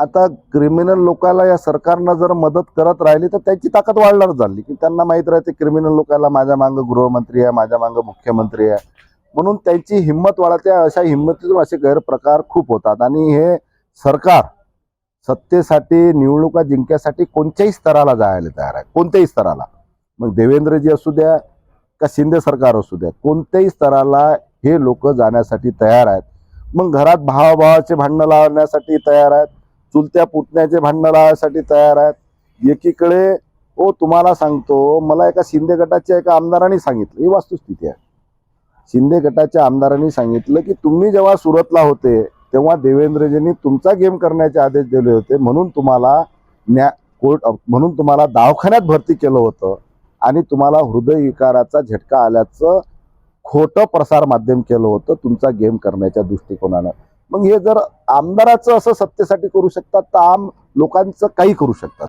आता क्रिमिनल लोकाला या सरकारनं जर मदत करत राहिली तर त्याची ताकद वाढणार झाली. की त्यांना माहीत राहते क्रिमिनल लोकाला माझ्या मागं गृहमंत्री आहे माझ्या मागं मुख्यमंत्री आहे. म्हणून त्यांची हिंमत वाढते अशा हिंमतीतून असे गैरप्रकार खूप होतात. आणि हे सरकार सत्तेसाठी निवडणुका जिंकण्यासाठी कोणत्याही स्तराला जायला तयार आहे. कोणत्याही स्तराला. मग देवेंद्रजी असू द्या का शिंदे सरकार असू द्या कोणत्याही स्तराला हे लोक जाण्यासाठी तयार आहेत. मग घरात भावाभावाचे भांडणं लावण्यासाठी तयार आहेत. चुलत्या पुतण्याचे भांडणं तयार आहेत. एकीकडे ओ तुम्हाला सांगतो मला एका शिंदे गटाच्या एका आमदाराने सांगितलं. ही वास्तुस्थिती आहे. शिंदे गटाच्या आमदारांनी सांगितलं की तुम्ही जेव्हा सुरतला होते तेव्हा देवेंद्रजींनी तुमचा गेम करण्याचे आदेश दिले होते. म्हणून तुम्हाला न्या कोर्ट म्हणून तुम्हाला दवाखान्यात भरती केलं होतं आणि तुम्हाला हृदयविकाराचा झटका आल्याचं खोटं प्रसार माध्यम केलं होतं तुमचा गेम करण्याच्या दृष्टिकोनानं. मग हे जर आमदाराचं असं सत्तेसाठी करू शकतात तर आम लोकांचं काही करू शकतात.